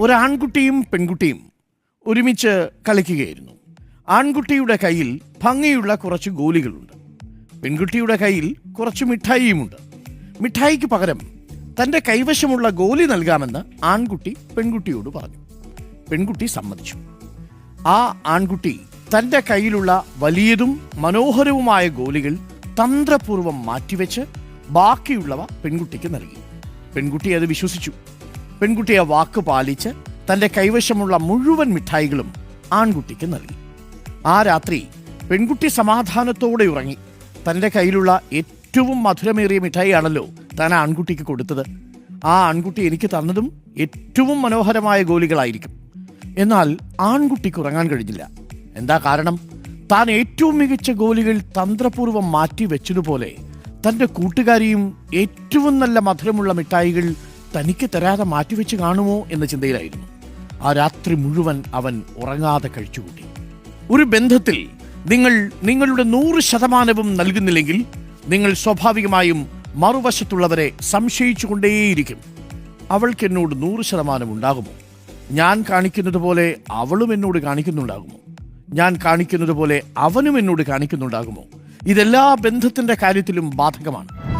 ഒരു ആൺകുട്ടിയും പെൺകുട്ടിയും ഒരുമിച്ച് കളിക്കുകയായിരുന്നു. ആൺകുട്ടിയുടെ കയ്യിൽ ഭംഗിയുള്ള കുറച്ച് ഗോലികളുണ്ട്. പെൺകുട്ടിയുടെ കയ്യിൽ കുറച്ച് മിഠായിയുമുണ്ട്. മിഠായിക്ക് പകരം തന്റെ കൈവശമുള്ള ഗോലി നൽകാമെന്ന് ആൺകുട്ടി പെൺകുട്ടിയോട് പറഞ്ഞു. പെൺകുട്ടി സമ്മതിച്ചു. ആ ആൺകുട്ടി തന്റെ കയ്യിലുള്ള വലിയതും മനോഹരവുമായ ഗോലികൾ തന്ത്രപൂർവം മാറ്റിവെച്ച് ബാക്കിയുള്ളവ പെൺകുട്ടിക്ക് നൽകി. പെൺകുട്ടി അത് വിശ്വസിച്ചു. പെൺകുട്ടി ആ വാക്ക് പാലിച്ച് തന്റെ കൈവശമുള്ള മുഴുവൻ മിഠായികളും ആൺകുട്ടിക്ക് നൽകി. ആ രാത്രി പെൺകുട്ടി സമാധാനത്തോടെ ഉറങ്ങി. തന്റെ കയ്യിലുള്ള ഏറ്റവും മധുരമേറിയ മിഠായിയാണല്ലോ താൻ ആൺകുട്ടിക്ക് കൊടുത്തത്. ആ ആൺകുട്ടി എനിക്ക് തന്നതും ഏറ്റവും മനോഹരമായ ഗോലികളായിരിക്കും. എന്നാൽ ആൺകുട്ടിക്ക് ഉറങ്ങാൻ കഴിഞ്ഞില്ല. എന്താ കാരണം? താൻ ഏറ്റവും മികച്ച ഗോലികൾ തന്ത്രപൂർവം മാറ്റി വെച്ചതുപോലെ തന്റെ കൂട്ടുകാരിയും ഏറ്റവും നല്ല മധുരമുള്ള മിഠായികൾ തനിക്ക് തരാതെ മാറ്റിവെച്ച് കാണുമോ എന്ന ചിന്തയിലായിരുന്നു. ആ രാത്രി മുഴുവൻ അവൻ ഉറങ്ങാതെ കഴിച്ചുകൂട്ടി. ഒരു ബന്ധത്തിൽ നിങ്ങൾ നിങ്ങളുടെ നൂറ് ശതമാനവും നൽകുന്നില്ലെങ്കിൽ നിങ്ങൾ സ്വാഭാവികമായും മറുവശത്തുള്ളവരെ സംശയിച്ചുകൊണ്ടേയിരിക്കും. അവൾക്ക് എന്നോട് നൂറ് ശതമാനം ഉണ്ടാകുമോ? ഞാൻ കാണിക്കുന്നത് പോലെ അവളും എന്നോട് കാണിക്കുന്നുണ്ടാകുമോ? ഞാൻ കാണിക്കുന്നത് പോലെ അവനും എന്നോട് കാണിക്കുന്നുണ്ടാകുമോ? ഇതെല്ലാ ബന്ധത്തിന്റെ കാര്യത്തിലും ബാധകമാണ്.